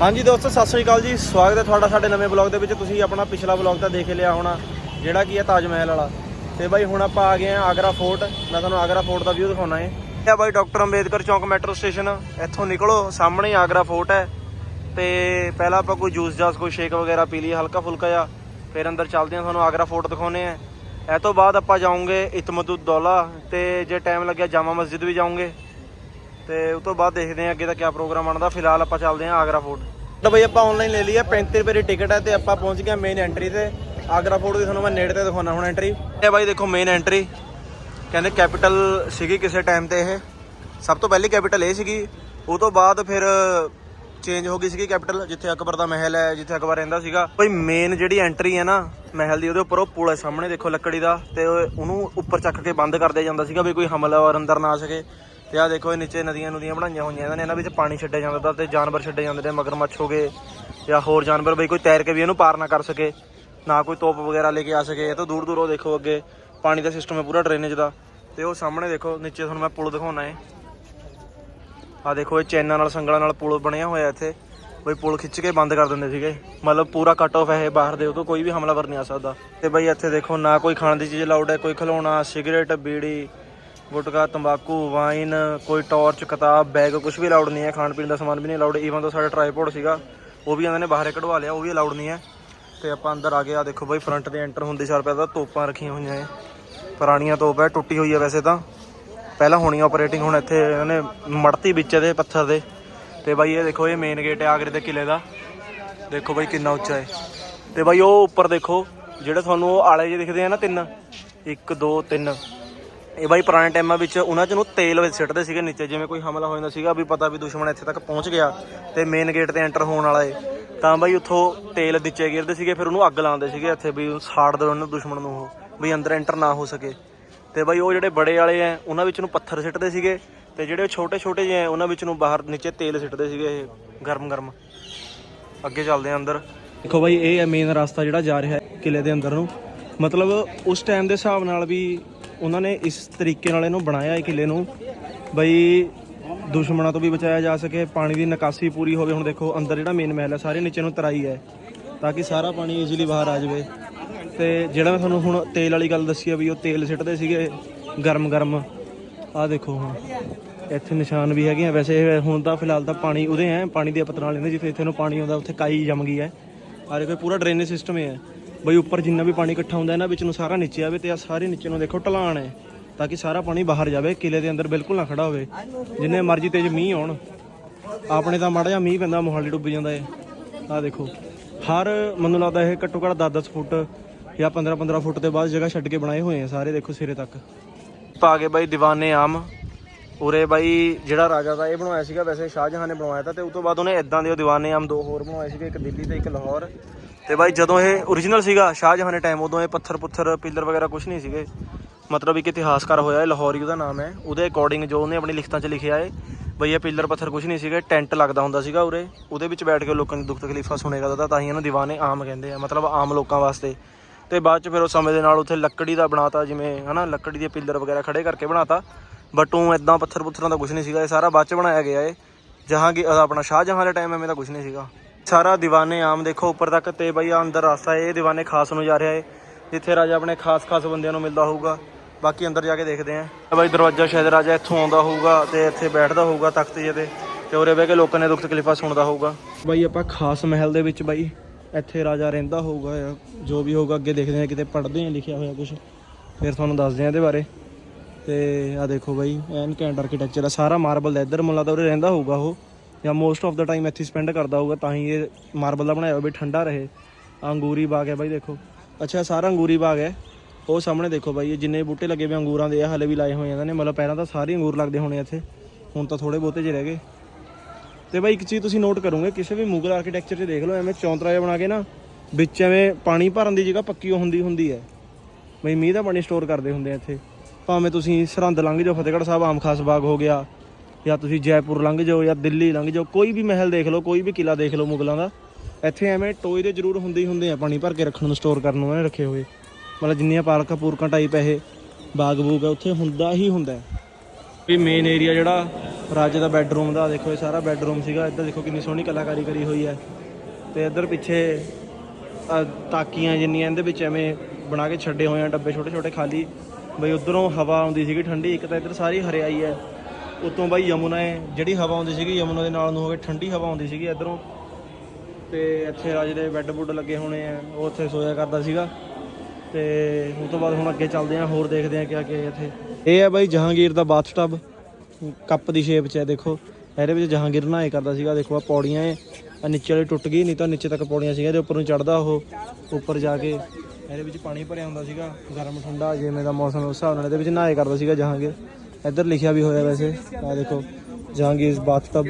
ਹਾਂਜੀ ਦੋਸਤੋ, ਸਤਿ ਸ੍ਰੀ ਅਕਾਲ ਜੀ। ਸਵਾਗਤ ਹੈ ਤੁਹਾਡਾ ਸਾਡੇ ਨਵੇਂ ਬਲੌਗ ਦੇ ਵਿੱਚ। ਤੁਸੀਂ ਆਪਣਾ ਪਿਛਲਾ ਬਲੌਗ ਤਾਂ ਦੇਖ ਲਿਆ ਹੋਣਾ, ਜਿਹੜਾ ਕੀ ਹੈ ਤਾਜ ਮਹਿਲ ਵਾਲਾ। ਤੇ ਬਾਈ, ਹੁਣ ਆਪਾਂ ਆ ਗਏ ਆ ਆਗਰਾ ਫੋਰਟ। ਮੈਂ ਤੁਹਾਨੂੰ ਆਗਰਾ ਫੋਰਟ ਦਾ ਵਿਊ ਦਿਖਾਉਣਾ ਹੈ। ਇਹ ਬਾਈ ਡਾਕਟਰ ਅੰਬੇਦਕਰ ਚੌਂਕ ਮੈਟਰੋ ਸਟੇਸ਼ਨ। ਇੱਥੋਂ ਨਿਕਲੋ, ਸਾਹਮਣੇ ਹੀ ਆਗਰਾ ਫੋਰਟ ਹੈ। ਤੇ ਪਹਿਲਾਂ ਆਪਾਂ ਕੋਈ ਜੂਸ ਜਾਸ ਕੋਈ ਸ਼ੇਕ ਵਗੈਰਾ ਪੀ ਲਈ ਹਲਕਾ ਫੁਲਕਾ ਜਿਹਾ। ਫਿਰ ਅੰਦਰ ਚੱਲਦੇ ਆ ਤੁਹਾਨੂੰ ਆਗਰਾ ਫੋਰਟ ਦਿਖਾਉਨੇ ਆ ਇਹ ਤੋਂ ਬਾਅਦ ਆਪਾਂ ਜਾਵਾਂਗੇ ਇਤਮਦੁਦ ਦੌਲਾ। ਤੇ ਜੇ ਟਾਈਮ ਲੱਗਿਆ, ਜਾਮਾ ਮਸਜਿਦ ਵੀ ਜਾਵਾਂਗੇ ਤੇ ਉਸ ਤੋਂ ਬਾਅਦ ਦੇਖਦੇ ਹਾਂ ਅੱਗੇ ਦਾ ਕੀ ਪ੍ਰੋਗਰਾਮ ਬਣਦਾ। ਫਿਲਹਾਲ ਆਪਾਂ ਚੱਲਦੇ ਹਾਂ ਆਗਰਾ ਫੋਰਟ। ਤਾਂ ਬਈ ਆਪਾਂ ਆਨਲਾਈਨ ਲੈ ਲਈ ਹੈ 35 ਰੁਪਏ ਦੀ ਟਿਕਟ ਹੈ ਤੇ ਆਪਾਂ ਪਹੁੰਚ ਗਏ ਮੇਨ ਐਂਟਰੀ ਤੇ। ਆਗਰਾ ਫੋਰਟ ਦੀ ਤੁਹਾਨੂੰ ਮੈਂ ਨੇੜੇ ਤੇ ਦਿਖਾਉਣਾ ਹੁਣ ਐਂਟਰੀ ਇਹ ਬਾਈ ਦੇਖੋ ਮੇਨ ਐਂਟਰੀ ਕਹਿੰਦੇ ਕੈਪੀਟਲ ਸੀਗੀ ਕਿਸੇ ਟਾਈਮ ਤੇ ਇਹ। ਸਭ ਤੋਂ ਪਹਿਲੀ ਕੈਪੀਟਲ ਇਹ ਸੀਗੀ। ਉਹ ਤੋਂ ਬਾਅਦ ਫਿਰ ਚੇਂਜ ਹੋ ਗਈ ਸੀਗੀ ਕੈਪੀਟਲ ਜਿੱਥੇ ਅਕਬਰ ਦਾ ਮਹਿਲ ਹੈ ਜਿੱਥੇ ਅਕਬਰ ਰਹਿੰਦਾ ਸੀਗਾ। ਬਈ ਮੇਨ ਜਿਹੜੀ ਐਂਟਰੀ ਹੈ ਨਾ ਮਹਿਲ ਦੀ ਉਹਦੇ ਉੱਪਰ ਉਹ ਪੁਲ ਹੈ ਸਾਹਮਣੇ ਦੇਖੋ ਲੱਕੜੀ ਦਾ। ਤੇ ਉਹ- ਉਹਨੂੰ ਉੱਪਰ ਚੱਕ ਕੇ ਬੰਦ ਕਰ ਦਿਆ ਜਾਂਦਾ ਸੀਗਾ ਵੀ ਕੋਈ ਹਮਲਾਵਰ ਅੰਦਰ ਨਾ ਆ ਸਕੇ। ਤੇ ਆ ਦੇਖੋ ਇਹ ਨੀਚੇ ਨਦੀਆਂ ਨਦੀਆਂ ਬਣਾਈਆਂ ਹੋਈਆਂ, ਇਹਨਾਂ ਨੇ ਇਹਨਾਂ ਵਿੱਚ ਪਾਣੀ ਛੱਡਿਆ ਜਾਂਦਾ ਤਾ ਤੇ ਜਾਨਵਰ ਛੱਡੇ ਜਾਂਦੇ ਨੇ ਮਗਰਮੱਛ ਹੋ ਗਏ ਜਾਂ ਹੋਰ ਜਾਨਵਰ ਬਈ ਕੋਈ ਤੈਰ ਕੇ ਵੀ ਇਹਨੂੰ ਪਾਰ ਨਾ ਕਰ ਸਕੇ, ਨਾ ਕੋਈ ਤੋਪ ਵਗੈਰਾ ਲੈ ਕੇ ਆ ਸਕੇ, ਇਹ ਤਾਂ ਦੂਰ ਦੂਰ ਉਹ ਦੇਖੋ ਅੱਗੇ ਪਾਣੀ ਦਾ ਸਿਸਟਮ ਹੈ ਪੂਰਾ ਡਰੇਨੇਜ ਦਾ ਤੇ ਉਹ ਸਾਹਮਣੇ ਦੇਖੋ ਨੀਚੇ ਤੁਹਾਨੂੰ ਮੈਂ ਪੁਲ ਦਿਖਾਉਣਾ ਹੈ। ਆ ਦੇਖੋ ਇਹ ਚੈਨਾਂ ਨਾਲ, ਸੰਗਲਾਂ ਨਾਲ ਪੁਲ ਬਣਿਆ ਹੋਇਆ ਇੱਥੇ, ਬਈ ਪੁਲ ਖਿੱਚ ਕੇ ਬੰਦ ਕਰ ਦਿੰਦੇ ਸੀਗੇ, ਮਤਲਬ ਪੂਰਾ ਕੱਟ ਆਫ ਹੈ ਇਹ ਬਾਹਰ ਦੇ, ਉਹ ਤੋਂ ਕੋਈ ਵੀ ਹਮਲਾਵਰ ਨਹੀਂ ਆ ਸਕਦਾ। ਤੇ ਬਈ ਇੱਥੇ ਦੇਖੋ ਨਾ ਕੋਈ ਖਾਣ ਦੀ ਚੀਜ਼ ਲਾਉਡ ਹੈ, ਕੋਈ ਖਿਲੌਣਾ ਸਿਗਰਟ ਬੀੜੀ ਗੁਟਕਾ, ਤੰਬਾਕੂ, ਵਾਈਨ, ਕੋਈ ਟਾਰਚ, ਕਿਤਾਬ, ਬੈਗ ਕੁਝ ਵੀ ਅਲਾਉਡ ਨਹੀਂ ਹੈ, ਖਾਣ ਪੀਣ ਦਾ ਸਮਾਨ ਵੀ ਨਹੀਂ ਅਲਾਉਡ ਈਵਨ ਤਾਂ ਸਾਡਾ ਟ੍ਰਾਈਪੋਡ ਸੀਗਾ, ਉਹ ਵੀ ਇਹਨਾਂ ਨੇ ਬਾਹਰੇ ਕਢਵਾ ਲਿਆ, ਉਹ ਵੀ ਅਲਾਉਡ ਨਹੀਂ ਹੈ। ਤੇ ਆਪਾਂ ਅੰਦਰ ਆ ਗਏ ਆ ਦੇਖੋ ਬਈ ਫਰੰਟ ਤੇ ਐਂਟਰ ਹੁੰਦੇ ਸਾਰ ਪਹਿਲਾਂ ਤੋਪਾਂ ਰੱਖੀਆਂ ਹੋਈਆਂ ਹੈ ਪੁਰਾਣੀਆਂ ਤੋਪ ਹੈ, ਟੁੱਟੀ ਹੋਈ ਹੈ ਵੈਸੇ ਤਾਂ। ਪਹਿਲਾਂ ਹੋਣੀ ਆਪਰੇਟਿੰਗ ਹੁਣ ਇੱਥੇ ਇਹਨਾਂ ਨੇ ਮੜਤੀ ਵਿੱਚ ਦੇ ਪੱਥਰ ਦੇ। ਤੇ ਬਾਈ ਇਹ ਦੇਖੋ, ਇਹ ਮੇਨ ਗੇਟ ਹੈ ਆਗਰੇ ਦੇ ਕਿਲੇ ਦਾ। ਦੇਖੋ ਬਾਈ ਕਿੰਨਾ ਉੱਚਾ ਹੈ। ਤੇ ਬਾਈ ਉਹ ਉੱਪਰ ਦੇਖੋ, ਜਿਹੜੇ ਤੁਹਾਨੂੰ ਉਹ ਆਲੇ ਜਿਹੇ ਦਿਖਦੇ ਆ ਨਾ ਤਿੰਨ। 1 2 3 ਇਹ ਬਾਈ ਪੁਰਾਣੇ ਟਾਈਮਾਂ ਵਿੱਚ ਉਹਨਾਂ ਚ ਨੂੰ ਤੇਲ ਵਿੱਚ ਸਿੱਟਦੇ ਸੀਗੇ ਨੀਚੇ, ਜਿਵੇਂ ਕੋਈ ਹਮਲਾ ਹੋ ਜਾਂਦਾ ਸੀਗਾ ਵੀ ਪਤਾ ਵੀ ਦੁਸ਼ਮਣ ਇੱਥੇ ਤੱਕ ਪਹੁੰਚ ਗਿਆ ਤੇ ਮੇਨ ਗੇਟ ਤੇ ਐਂਟਰ ਹੋਣ ਵਾਲਾ ਏ। ਤਾਂ ਬਾਈ ਉੱਥੋਂ ਤੇਲ ਨੀਚੇ ਗਿਰਦੇ ਸੀਗੇ, ਫਿਰ ਉਹਨੂੰ ਅੱਗ ਲਾਉਂਦੇ ਸੀਗੇ ਇੱਥੇ ਵੀ ਸਾੜ ਦੇ ਉਹਨੂੰ ਦੁਸ਼ਮਣ ਨੂੰ ਉਹ, ਵੀ ਅੰਦਰ ਐਂਟਰ ਨਾ ਹੋ ਸਕੇ। ਤੇ ਬਾਈ ਉਹ ਜਿਹੜੇ ਬੜੇ ਵਾਲੇ ਐ, ਉਹਨਾਂ ਵਿੱਚ ਨੂੰ ਪੱਥਰ ਸਿੱਟਦੇ ਸੀਗੇ ਤੇ ਜਿਹੜੇ ਛੋਟੇ ਛੋਟੇ ਜਿਹੇ ਐ, ਉਹਨਾਂ ਵਿੱਚ ਨੂੰ ਬਾਹਰ ਨੀਚੇ ਤੇਲ ਸਿੱਟਦੇ ਸੀਗੇ ਇਹ ਗਰਮ ਗਰਮ ਅੱਗੇ ਚੱਲਦੇ ਆ ਅੰਦਰ। ਦੇਖੋ ਬਾਈ, ਇਹ ਹੈ ਮੇਨ ਰਸਤਾ ਜਿਹੜਾ ਜਾ ਰਿਹਾ ਹੈ ਕਿਲੇ ਦੇ ਅੰਦਰ ਨੂੰ। ਮਤਲਬ ਉਸ ਟਾਈਮ ਦੇ ਹਿਸਾਬ ਨਾਲ ਵੀ ਉਹਨਾਂ ਨੇ ਇਸ ਤਰੀਕੇ ਨਾਲ ਇਹਨੂੰ ਬਣਾਇਆ ਇਹ ਕਿਲੇ ਨੂੰ। ਬਈ ਦੁਸ਼ਮਣਾਂ ਤੋਂ ਵੀ ਬਚਾਇਆ ਜਾ ਸਕੇ, ਪਾਣੀ ਦੀ ਨਿਕਾਸੀ ਪੂਰੀ ਹੋਵੇ। ਹੁਣ ਦੇਖੋ, ਅੰਦਰ ਜਿਹੜਾ ਮੇਨ ਮਹਿਲ ਹੈ, ਸਾਰੇ ਨੀਚੇ ਨੂੰ ਤਰਾਈ ਹੈ, ਤਾਂ ਕਿ ਸਾਰਾ ਪਾਣੀ ਈਜ਼ੀਲੀ ਬਾਹਰ ਆ ਜਾਵੇ। ਤੇ ਜਿਹੜਾ ਮੈਂ ਤੁਹਾਨੂੰ ਹੁਣ ਤੇਲ ਵਾਲੀ ਗੱਲ ਦੱਸੀ ਆ ਵੀ ਉਹ ਤੇਲ ਸਿੱਟਦੇ ਸੀਗੇ ਗਰਮ ਗਰਮ ਆਹ ਦੇਖੋ ਹੁਣ, ਇੱਥੇ ਨਿਸ਼ਾਨ ਵੀ ਹੈਗੇ ਆ। ਵੈਸੇ ਹੁਣ ਤਾਂ ਫਿਲਹਾਲ ਤਾਂ ਪਾਣੀ ਉਹਦੇ ਹੈ, ਪਾਣੀ ਦੇ ਪੱਤਰਾਂ ਲੈਂਦੇ ਜਿੱਥੇ ਇੱਥੇ ਨੂੰ ਪਾਣੀ ਆਉਂਦਾ, ਉੱਥੇ ਕਾਈ ਜੰਮ ਗਈ ਹੈ। ਆਰੇ ਕੋਈ ਪੂਰਾ ਡਰੇਨੇਜ ਸਿਸਟਮ ਹੈ। ਬਈ ਉੱਪਰ ਜਿੰਨਾ ਵੀ ਪਾਣੀ ਇਕੱਠਾ ਹੁੰਦਾ ਇਹਨਾਂ ਵਿੱਚ ਨੂੰ ਸਾਰਾ ਨੀਚੇ ਆਵੇ ਤੇ ਆ ਸਾਰੇ ਨੀਚੇ ਨੂੰ ਦੇਖੋ ਢਲਾਣ ਹੈ, ਤਾਂ ਕਿ ਸਾਰਾ ਪਾਣੀ ਬਾਹਰ ਜਾਵੇ, ਕਿਲੇ ਦੇ ਅੰਦਰ ਬਿਲਕੁਲ ਨਾ ਖੜਾ ਹੋਵੇ। ਜਿੰਨੇ ਮਰਜ਼ੀ ਤੇਜ਼ ਮੀਂਹ ਆਉਣ ਆਪਣੇ ਤਾਂ ਮਾੜਾ ਜਿਹਾ ਮੀਂਹ ਪੈਂਦਾ, ਮੋਹਾਲੀ ਡੁੱਬ ਜਾਂਦਾ ਹੈ ਆਹ ਦੇਖੋ, ਹਰ ਮੈਨੂੰ ਲੱਗਦਾ ਇਹ ਘੱਟੋ ਘੱਟ 10-10 ਫੁੱਟ ਜਾਂ 15-15 ਫੁੱਟ ਦੇ ਬਾਅਦ ਜਗ੍ਹਾ ਛੱਡ ਕੇ ਬਣਾਏ ਹੋਏ ਆ ਸਾਰੇ, ਦੇਖੋ ਸਿਰੇ ਤੱਕ। ਪਾ ਕੇ ਬਾਈ ਦੀਵਾਨੇ ਆਮ। ਉਰੇ ਬਾਈ ਜਿਹੜਾ ਰਾਜਾ ਦਾ ਇਹ ਬਣਵਾਇਆ ਸੀਗਾ, ਵੈਸੇ ਸ਼ਾਹਜਹਾਂ ਨੇ ਬਣਵਾਇਆ ਤਾਂ, ਤੇ ਉਸ ਤੋਂ ਬਾਅਦ ਉਹਨੇ ਇਦਾਂ ਦੇ ਉਹ ਦੀਵਾਨੇ ਆਮ ਦੋ ਹੋਰ ਬਣਵਾਏ ਸੀਗੇ, ਇੱਕ ਦਿੱਲੀ ਤੇ ਇੱਕ ਲਾਹੌਰ। ਤੇ ਬਾਈ ਜਦੋਂ ਇਹ origignal ਸੀਗਾ, ਸ਼ਾਹਜਹਾਂ ਦੇ ਟਾਈਮ ਉਦੋਂ ਇਹ ਪੱਥਰ ਪੁੱਥਰ, ਪਿੱਲਰ ਵਗੈਰਾ ਕੁਝ ਨਹੀਂ ਸੀਗੇ। ਮਤਲਬ ਇੱਕ ਇਤਿਹਾਸਕਾਰ ਹੋਇਆ, ਇਹ ਲਾਹੌਰੀ ਉਹਦਾ ਨਾਮ ਹੈ। ਉਹਦੇ ਅਕੋਰਡਿੰਗ ਜੋ ਉਹਨੇ ਆਪਣੀ ਲਿਖਤਾਂ 'ਚ ਲਿਖਿਆ ਹੈ, ਬਈ ਇਹ ਪਿੱਲਰ ਪੱਥਰ ਕੁਝ ਨਹੀਂ ਸੀਗੇ, ਟੈਂਟ ਲੱਗਦਾ ਹੁੰਦਾ ਸੀਗਾ ਉਰੇ। ਉਹਦੇ ਵਿੱਚ ਬੈਠ ਕੇ ਲੋਕਾਂ ਦੀ ਦੁੱਖ ਤਕਲੀਫਾਂ ਸੁਣਿਆ ਕਰਦਾ ਤਾਂ ਹੀ ਇਹਨੂੰ ਦੀਵਾਨੇ ਆਮ ਕਹਿੰਦੇ ਆ, ਮਤਲਬ ਆਮ ਲੋਕਾਂ ਵਾਸਤੇ। ਤੇ ਬਾਅਦ ਚ ਫਿਰ ਉਹ ਸਮੇਂ ਦੇ ਨਾਲ ਉੱਥੇ ਲੱਕੜੀ ਦਾ ਬਣਾਤਾ, ਜਿਵੇਂ, ਹਨਾ, ਲੱਕੜੀ ਦੇ ਪਿੱਲਰ ਵਗੈਰਾ ਖੜੇ ਕਰਕੇ ਬਣਾਤਾ। ਬਟ ਉਹ ਇਦਾਂ ਪੱਥਰ ਪੁੱਥਰਾਂ ਦਾ ਕੁਝ ਨਹੀਂ ਸੀਗਾ, ਇਹ ਸਾਰਾ ਬਾਅਦ ਚ ਬਣਾਇਆ ਗਿਆ ਏ ਜਹਾਂ ਕਿ ਆਪਣਾ ਸ਼ਾਹਜਹਾਂ ਦੇ ਟਾਈਮ ਐਵੇਂ ਦਾ ਕੁਝ ਨਹੀਂ ਸੀਗਾ। ਸਾਰਾ ਦੀਵਾਨੇ ਆਮ ਦੇਖੋ ਉੱਪਰ ਤੱਕ ਤੇ ਬਈ ਆਹ ਅੰਦਰ ਰਸਤਾ ਏ ਇਹ ਦੀਵਾਨੇ ਖਾਸ ਨੂੰ ਜਾ ਰਿਹਾ ਏ ਜਿੱਥੇ ਰਾਜਾ ਆਪਣੇ ਖਾਸ ਖਾਸ ਬੰਦਿਆਂ ਨੂੰ ਮਿਲਦਾ ਹੋਊਗਾ। ਬਾਕੀ ਅੰਦਰ ਜਾ ਕੇ ਦੇਖਦੇ ਆਂ ਬਾਈ ਦਰਵਾਜ਼ਾ ਸ਼ਾਇਦ ਰਾਜਾ ਇੱਥੋਂ ਆਉਂਦਾ ਹੋਊਗਾ ਤੇ ਇੱਥੇ ਬੈਠਦਾ ਹੋਊਗਾ ਤਖਤ ਜੇ ਤੇ ਤੇ ਉਰੇ ਬਹਿ ਕੇ ਲੋਕਾਂ ਨੇ ਦੁੱਖ ਤਕਲੀਫਾਂ ਸੁਣਦਾ ਹੋਊਗਾ। ਬਾਈ ਆਪਾਂ ਖਾਸ ਮਹਿਲ ਦੇ ਵਿੱਚ ਬਾਈ ਇੱਥੇ ਰਾਜਾ ਰਹਿੰਦਾ ਹੋਊਗਾ ਜਾਂ ਜੋ ਵੀ ਹੋਊਗਾ, ਅੱਗੇ ਦੇਖਦੇ ਆਂ ਕਿਤੇ ਪੜ੍ਹਦੇ ਆਂ ਲਿਖਿਆ ਹੋਇਆ ਕੁਝ ਫਿਰ ਤੁਹਾਨੂੰ ਦੱਸਦੇ ਆਂ ਇਹਦੇ ਬਾਰੇ। ਤੇ ਆ ਦੇਖੋ ਬਾਈ, ਐਨ ਕੈਂਟ ਆਰਕੀਟੈਕਚਰ ਆ, ਸਾਰਾ ਮਾਰਬਲ ਦਾ, ਇੱਧਰ ਮੁੱਲਾ ਦਾ ਉਰੇ ਰਹਿੰਦਾ ਹੋਊਗਾ ਉਹ। ਜਾਂ ਮੋਸਟ ਆਫ ਦਾ ਟਾਈਮ ਇੱਥੇ ਸਪੈਂਡ ਕਰਦਾ ਹੋਊਗਾ, ਤਾਂ ਹੀ ਇਹ ਮਾਰਬਲ ਦਾ ਬਣਾਇਆ ਹੋਇਆ ਵੀ ਠੰਡਾ ਰਹੇ। ਆਹ ਅੰਗੂਰੀ ਬਾਗ ਹੈ ਬਾਈ ਦੇਖੋ। ਅੱਛਾ, ਸਾਰਾ ਅੰਗੂਰੀ ਬਾਗ ਹੈ ਉਹ ਸਾਹਮਣੇ ਦੇਖੋ ਬਾਈ, ਇਹ ਜਿੰਨੇ ਬੂਟੇ ਲੱਗੇ ਵੇ ਅੰਗੂਰਾਂ ਦੇ ਆ ਹਲੇ ਵੀ ਲਾਏ ਹੋਏ ਇਹਨਾਂ ਨੇ। ਮਤਲਬ ਪਹਿਲਾਂ ਤਾਂ ਸਾਰੇ ਅੰਗੂਰ ਲੱਗਦੇ ਹੋਣੇ ਇੱਥੇ। ਹੁਣ ਤਾਂ ਥੋੜੇ ਬਹੁਤੇ ਜਿਹੇ ਰਹਿ ਗਏ। ਤੇ ਬਾਈ ਇੱਕ ਚੀਜ਼ ਤੁਸੀਂ ਨੋਟ ਕਰੋਗੇ, ਕਿਸੇ ਵੀ ਮੁਗਲ ਆਰਕੀਟੈਕਚਰ 'ਚ ਦੇਖ ਲਓ, ਐਵੇਂ ਚੌਂਤਰਾ ਜਿਹਾ ਬਣਾ ਕੇ ਨਾ, ਵਿੱਚ ਐਵੇਂ ਪਾਣੀ ਭਰਨ ਦੀ ਜਗ੍ਹਾ ਪੱਕੀ ਉਹ ਹੁੰਦੀ ਹੁੰਦੀ ਹੈ। ਬਈ ਮੀਂਹ ਦਾ ਪਾਣੀ ਸਟੋਰ ਕਰਦੇ ਹੁੰਦੇ ਆ ਇੱਥੇ। ਭਾਵੇਂ ਤੁਸੀਂ ਸਰਹੰਦ ਲੰਘ ਜਾਓ, ਫਤਿਹਗੜ੍ਹ ਸਾਹਿਬ, ਆਮ ਖਾਸ ਬਾਗ ਹੋ ਗਿਆ ਜਾਂ ਤੁਸੀਂ ਜੈਪੁਰ ਲੰਘ ਜਾਓ ਜਾਂ ਦਿੱਲੀ ਲੰਘ ਜਾਓ, ਕੋਈ ਵੀ ਮਹਿਲ ਦੇਖ ਲਓ, ਕੋਈ ਵੀ ਕਿਲਾ ਦੇਖ ਲਓ ਮੁਗਲਾਂ ਦਾ, ਇੱਥੇ ਐਵੇਂ ਟੋਏ ਦੇ ਜ਼ਰੂਰ ਹੁੰਦੇ ਹੀ ਹੁੰਦੇ ਆ ਪਾਣੀ ਭਰ ਕੇ ਰੱਖਣ ਨੂੰ ਸਟੋਰ ਕਰਨ ਨੂੰ ਉਹਨੇ ਰੱਖੇ ਹੋਏ। ਮਤਲਬ ਜਿੰਨੀਆਂ ਪਾਰਕਾਂ ਪੂਰਕਾਂ ਟਾਈਪ ਇਹ, ਬਾਗ ਬੂਗ ਹੈ ਉੱਥੇ ਹੁੰਦਾ ਹੀ ਹੁੰਦਾ ਵੀ ਮੇਨ ਏਰੀਆ ਜਿਹੜਾ ਰਾਜੇ ਦਾ ਬੈੱਡਰੂਮ ਦਾ, ਦੇਖੋ ਇਹ ਸਾਰਾ ਬੈੱਡਰੂਮ ਸੀਗਾ, ਇੱਧਰ ਦੇਖੋ ਕਿੰਨੀ ਸੋਹਣੀ ਕਲਾਕਾਰੀ ਕਰੀ ਹੋਈ ਹੈ। ਤੇ ਇੱਧਰ ਪਿੱਛੇ ਤਾਕੀਆਂ ਜਿੰਨੀਆਂ ਇਹਦੇ ਵਿੱਚ ਐਵੇਂ ਬਣਾ ਕੇ ਛੱਡੇ ਹੋਏ ਆ, ਡੱਬੇ ਛੋਟੇ ਛੋਟੇ ਖਾਲੀ। ਬਈ ਉਧਰੋਂ ਹਵਾ ਆਉਂਦੀ ਸੀਗੀ ਠੰਡੀ, ਇੱਕ ਤਾਂ ਇੱਧਰ ਸਾਰੀ ਹਰਿਆਈ ਹੈ। ਉਤੋਂ ਬਾਈ ਯਮੁਨਾ ਹੈ, ਜਿਹੜੀ ਹਵਾ ਆਉਂਦੀ ਸੀਗੀ ਯਮੁਨਾ ਦੇ ਨਾਲ ਨੂੰ ਹੋ ਕੇ ਠੰਡੀ ਹਵਾ ਆਉਂਦੀ ਸੀਗੀ ਇੱਧਰੋਂ। ਤੇ ਇੱਥੇ ਰਾਜੇ ਦੇ ਬੈੱਡ ਬੁੱਡ ਲੱਗੇ ਹੋਣੇ ਆ, ਉਹ ਉੱਥੇ ਸੋਇਆ ਕਰਦਾ ਸੀਗਾ। ਤੇ ਉਸ ਤੋਂ ਬਾਅਦ ਹੁਣ ਅੱਗੇ ਚੱਲਦੇ ਆ, ਹੋਰ ਦੇਖਦੇ ਆ ਕਿਆ ਕੀ ਇੱਥੇ। ਇਹ ਹੈ ਬਾਈ ਜਹਾਂਗੀਰ ਦਾ ਬਾਥਟਬ ਕੱਪ ਦੀ ਸ਼ੇਪ 'ਚ ਹੈ, ਦੇਖੋ। ਇਹਦੇ ਵਿੱਚ ਜਹਾਂਗੀਰ ਨਹਾਏ ਕਰਦਾ ਸੀਗਾ, ਦੇਖੋ ਆ ਪੌੜੀਆਂ ਏ ਆ ਨੀਚੇ ਵਾਲੀ ਟੁੱਟ ਗਈ, ਨਹੀਂ ਤਾਂ ਨੀਚੇ ਤੱਕ ਪੌੜੀਆਂ ਸੀਗੀਆਂ ਤੇ ਉੱਪਰ ਨੂੰ ਚੜਦਾ ਉਹ, ਉੱਪਰ ਜਾ ਕੇ। ਇਹਦੇ ਵਿੱਚ ਪਾਣੀ ਭਰਿਆ ਹੁੰਦਾ ਸੀਗਾ, ਗਰਮ ਠੰਡਾ, ਜਿਵੇਂ ਦਾ ਮੌਸਮ ਉਸ ਹਿਸਾਬ ਨਾਲ ਇਹਦੇ ਵਿੱਚ ਨਹਾਏ ਕਰਦਾ ਸੀਗਾ ਜਹਾਂਗੀਰ। ਇੱਧਰ ਲਿਖਿਆ ਵੀ ਹੋਇਆ ਵੈਸੇ। ਆ ਦੇਖੋ, ਜਹਾਂਗੀਰ ਬਾਥਟਬ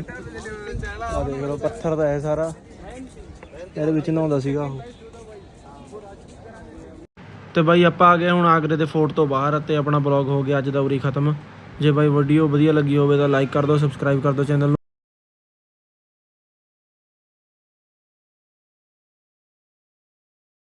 ਆ ਦੇਖ ਲਓ, ਪੱਥਰ ਦਾ ਹੈ ਸਾਰਾ। ਇਹਦੇ ਵਿੱਚ ਨਹਾਉਂਦਾ ਸੀਗਾ ਉਹ। ਤੇ ਬਾਈ ਆਪਾਂ ਆ ਗਏ ਹੁਣ ਆਗਰੇ ਦੇ ਫੋਰਟ ਤੋਂ ਬਾਹਰ ਤੇ ਆਪਣਾ ਬਲੌਗ ਹੋ ਗਿਆ, ਅੱਜ ਦਾ ਉਰੀ ਖਤਮ। ਜੇ ਬਾਈ ਵੀਡੀਓ ਵਧੀਆ ਲੱਗੀ ਹੋਵੇ ਤਾਂ ਲਾਈਕ ਕਰ ਦਿਓ ਸਬਸਕ੍ਰਾਈਬ ਕਰ ਦਿਓ ਚੈਨਲ ਨੂੰ।